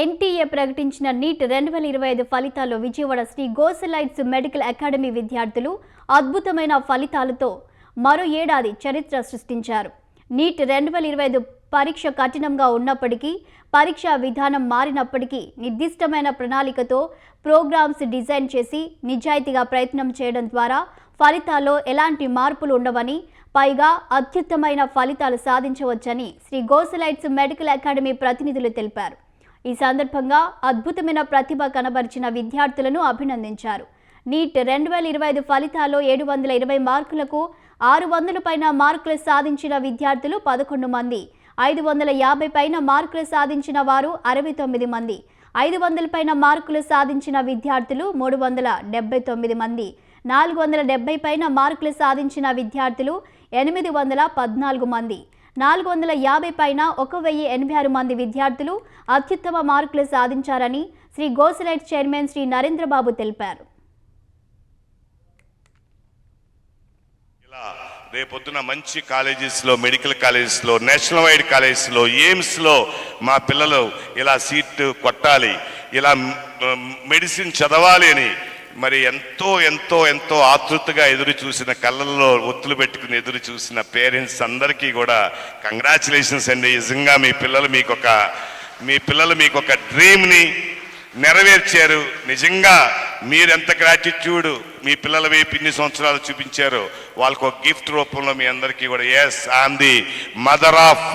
NTA ప్రకటించిన neat రెండు వేల ఇరవై ఐదు ఫలితాల్లో విజయవాడ శ్రీ గోసలైట్స్ మెడికల్ అకాడమీ విద్యార్థులు అద్భుతమైన ఫలితాలతో మరో ఏడాది చరిత్ర సృష్టించారు. నీట్ రెండు వేల ఇరవై ఐదు పరీక్ష కఠినంగా ఉన్నప్పటికీ పరీక్షా విధానం మారినప్పటికీ నిర్దిష్టమైన ప్రణాళికతో ప్రోగ్రామ్స్ డిజైన్ చేసి నిజాయితీగా ప్రయత్నం చేయడం ద్వారా ఫలితాల్లో ఎలాంటి మార్పులు ఉండవని పైగా అత్యుత్తమైన ఫలితాలు సాధించవచ్చని శ్రీ గోసలైట్స్ మెడికల్ అకాడమీ ప్రతినిధులు తెలిపారు. ఈ సందర్భంగా అద్భుతమైన ప్రతిభ కనబరిచిన విద్యార్థులను అభినందించారు. నీట్ రెండు వేల ఇరవై ఐదు ఫలితాల్లో ఏడు వందల ఇరవై మార్కులకు ఆరు వందల పైన మార్కులు సాధించిన విద్యార్థులు పదకొండు మంది. ఐదు వందల యాభై పైన మార్కులు సాధించిన వారు అరవై తొమ్మిది మంది. ఐదు వందల పైన మార్కులు సాధించిన విద్యార్థులు మూడు వందల డెబ్బై తొమ్మిది మంది. నాలుగు వందల డెబ్బై పైన మార్కులు సాధించిన విద్యార్థులు ఎనిమిది వందల పద్నాలుగు మంది. నాలుగు వందల యాభై పైన ఒక వెయ్యి ఎనభై ఆరు మంది విద్యార్థులు అత్యుత్తమ మార్కులు సాధించారని శ్రీ గోసలైట్ చైర్మన్ శ్రీ నరేంద్రబాబు తెలిపారు. ఇలా రేపొద్దున మంచి కాలేజెస్లో మెడికల్ కాలేజెస్లో నేషనల్ వైడ్ కాలేజెస్లో ఎయిమ్స్లో మా పిల్లలు ఇలా సీట్ కొట్టాలి ఇలా మెడిసిన్ చదవాలి అని మరి ఎంతో ఎంతో ఎంతో ఆతృతగా ఎదురు చూసిన కళ్ళల్లో ఒత్తులు పెట్టుకుని ఎదురు చూసిన పేరెంట్స్ అందరికీ కూడా కంగ్రాచులేషన్స్ అండి. నిజంగా మీ పిల్లలు మీకు ఒక మీ పిల్లలు మీకు ఒక డ్రీమ్ని నెరవేర్చారు. నిజంగా మీరెంత గ్రాటిట్యూడ్ మీ పిల్లల వైపు ఇన్ని సంవత్సరాలు చూపించారో వాళ్ళకు ఒక గిఫ్ట్ రూపంలో మీ అందరికీ కూడా. Yes am the mother of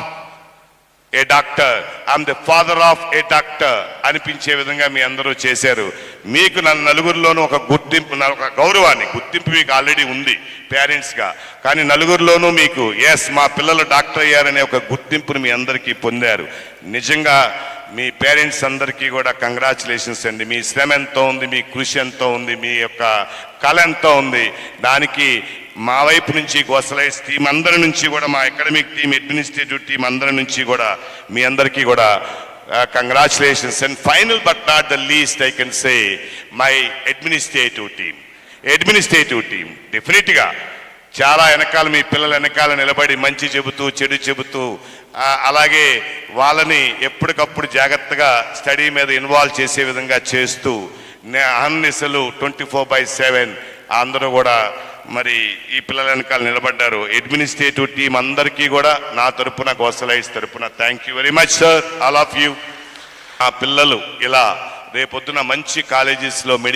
a doctor? I'm the father of a doctor అనిపించే విధంగా మీ అందరూ చేశారు. మీకు నన్ను నలుగురిలోనూ ఒక గుర్తింపు నా- ఒక గౌరవాన్ని గుర్తింపు మీకు ఆల్రెడీ ఉంది పేరెంట్స్గా కానీ నలుగురిలోనూ మీకు ఎస్ మా పిల్లలు డాక్టర్ అయ్యారనే ఒక గుర్తింపుని మీ అందరికీ పొందారు. నిజంగా మీ పేరెంట్స్ అందరికీ కూడా కంగ్రాచులేషన్స్ అండి. మీ శ్రమ ఎంతో ఉంది మీ కృషి ఎంతో ఉంది మీ యొక్క కళ ఎంతో ఉంది. దానికి మా వైపు నుంచి గోసలైట్స్ టీం అందరి నుంచి కూడా మా అకాడమిక్ టీం అడ్మినిస్ట్రేటివ్ టీం అందరి నుంచి కూడా మీ అందరికీ కూడా congratulations and final but not the least I can say my administrative team administrative team డెఫినెట్గా చాలా వెనకాల మీ పిల్లల వెనకాల నిలబడి మంచి చెబుతూ చెడు చెబుతూ అలాగే వాళ్ళని ఎప్పటికప్పుడు జాగ్రత్తగా స్టడీ మీద ఇన్వాల్వ్ చేసే విధంగా చేస్తూ నే- అహర్నిశలు ట్వంటీ ఫోర్ బై సెవెన్ అందరూ కూడా మరి ఈ పిల్లల వెనకాల నిలబడ్డారు. అడ్మినిస్ట్రేటివ్ టీం అందరికీ కూడా నా తరపున గోసలైజ్ తరపున thank you very much sir all of you ఆ పిల్లలు ఇలా రేపొద్దున మంచి కాలేజెస్లో మెడి